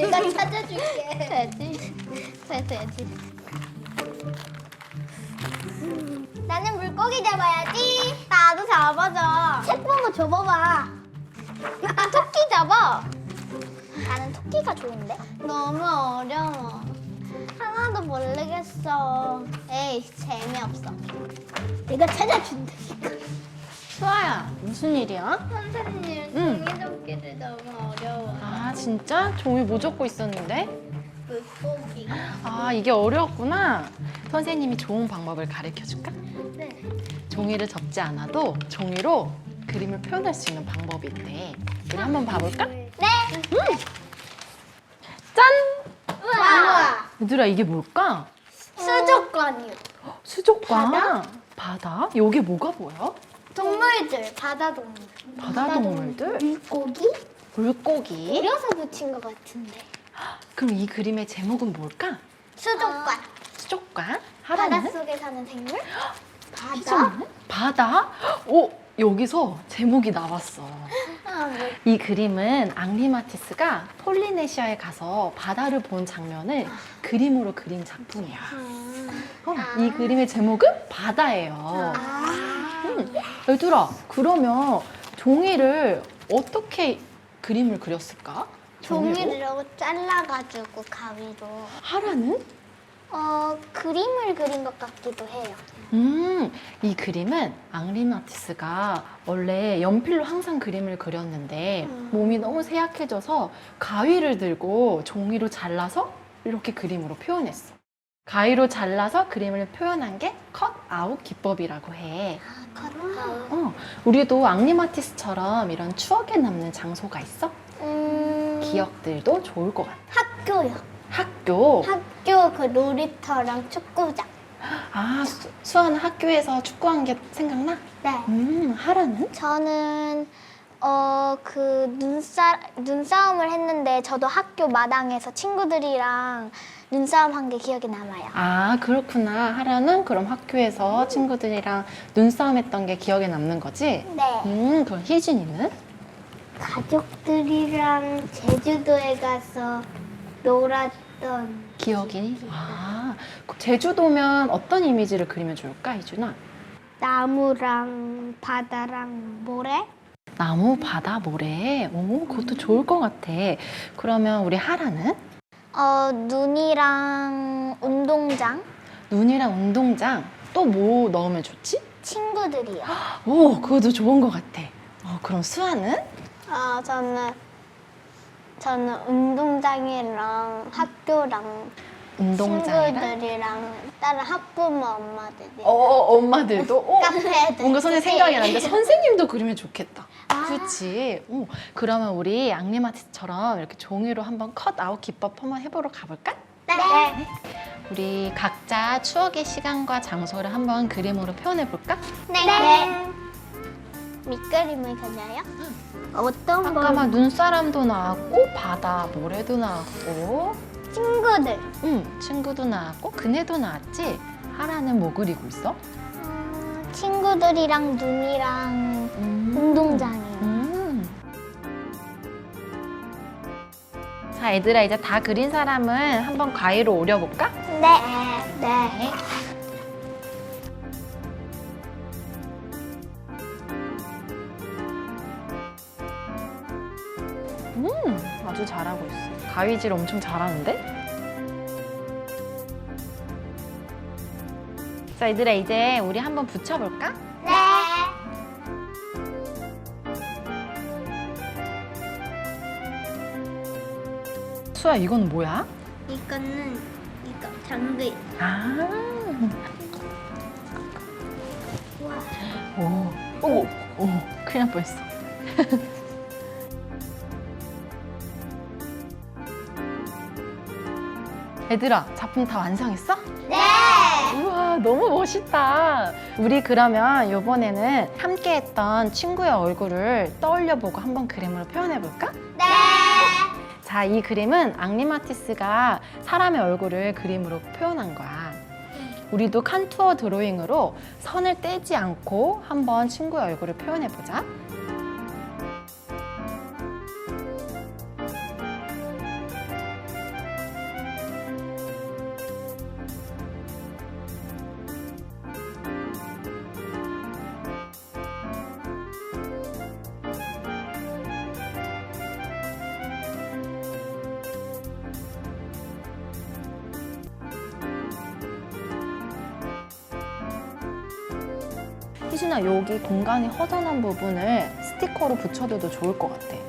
내가 찾아줄게. 돼지. 돼 돼지. 나는 물고기 잡아야지. 나도 잡아줘. 책 보고 줘봐봐. 토끼 잡아. 나는 토끼가 좋은데. 너무 어려워. 하나도 모르겠어. 에이 재미없어. 내가 찾아준다니까. 수아야, 무슨 일이야? 선생님 응. 종이 접기를 너무 어려워. 아, 진짜? 종이 뭐 적고 있었는데? 물고기. 아, 이게 어려웠구나. 선생님이 좋은 방법을 가르쳐 줄까? 네. 종이를 접지 않아도 종이로 그림을 표현할 수 있는 방법이 있대. 우리 한번 봐볼까? 네. 짠! 우와. 얘들아, 이게 뭘까? 수족관이요. 수족관. 바다? 바다? 여기 뭐가 보여? 동물들, 바다 동물. 바다 동물들? 물고기? 물고기? 그려서 붙인 것 같은데. 그럼 이 그림의 제목은 뭘까? 수족관. 수족관? 하라는? 바닷속에 사는 생물? 바다? 희정이는? 바다? 오, 여기서 제목이 나왔어. 아, 뭐. 이 그림은 앙리 마티스가 폴리네시아에 가서 바다를 본 장면을 그림으로 그린 작품이야. 어, 이 그림의 제목은 바다예요. 아. 음, 얘들아, 그러면 종이를 어떻게 그림을 그렸을까? 종이를 이렇게 잘라가지고 가위로 하라는? 어 그림을 그린 것 같기도 해요. 음, 이 그림은 앙리 마티스가 원래 연필로 항상 그림을 그렸는데 음. 몸이 너무 세약해져서 가위를 들고 종이로 잘라서 이렇게 그림으로 표현했어. 가위로 잘라서 그림을 표현한 게 컷아웃 기법이라고 해. 컷. 어, 우리도 앙리 마티스처럼 이런 추억에 남는 장소가 있어? 음, 기억들도 좋을 것 같아. 학교요. 학교. 학교 그 놀이터랑 축구장. 아, 수, 수아는 학교에서 축구한 게 생각나? 네. 음, 하라는? 저는 어 그 눈싸 눈싸움을 했는데 저도 학교 마당에서 친구들이랑 눈싸움 한 게 기억에 남아요. 아, 그렇구나. 하라는 그럼 학교에서 친구들이랑 눈싸움 했던 게 기억에 남는 거지? 네. 음, 그럼 희진이는? 가족들이랑 제주도에 가서 놀았던 기억이? 아, 그 제주도면 어떤 이미지를 그리면 좋을까, 희준아? 나무랑 바다랑 모래? 나무, 바다, 모래. 오, 그것도 좋을 것 같아. 그러면 우리 하라는? 어 눈이랑 운동장 눈이랑 운동장. 또 뭐 넣으면 좋지? 친구들이요. 오, 그것도 좋은 것 같아. 어, 그럼 수아는? 아 저는 저는 운동장이랑 학교랑 운동장이랑? 친구들이랑 다른 학부모 엄마들이 어, 엄마들도? 어, 카페들 뭔가 선생님 생각이 나는데 선생님도 그리면 좋겠다. 아. 그렇지. 어, 그러면 우리 앙리마티스처럼 이렇게 종이로 한번 컷아웃 기법 한번 해보러 가볼까? 네. 우리 각자 추억의 시간과 장소를 한번 그림으로 표현해 볼까? 네. 네. 밑그림을 그려요? 어떤 아까 막 눈사람도 나왔고 바다, 모래도 나왔고 친구들 응, 친구도 나왔고 그네도 나왔지? 하라는 뭐 그리고 있어? 음, 친구들이랑 눈이랑 음. 운동장이요. 음. 자, 얘들아 이제 다 그린 사람은 한번 가위로 오려볼까? 네. 네. 음, 아주 잘하고 있어. 가위질 엄청 잘하는데? 자, 얘들아 이제 우리 한번 붙여볼까? 네. 수아, 이건 뭐야? 이거는 이거 장비. 아. 와. 오, 오, 오, 큰일 날 뻔했어. 얘들아, 작품 다 완성했어? 네. 우와, 너무 멋있다. 우리 그러면 이번에는 함께 했던 친구의 얼굴을 떠올려 보고 한번 그림으로 표현해 볼까? 네. 자, 이 그림은 앙리 마티스가 사람의 얼굴을 그림으로 표현한 거야. 우리도 칸투어 드로잉으로 선을 떼지 않고 한번 친구의 얼굴을 표현해 보자. 희준아 여기 공간이 허전한 부분을 스티커로 붙여줘도 좋을 것 같아.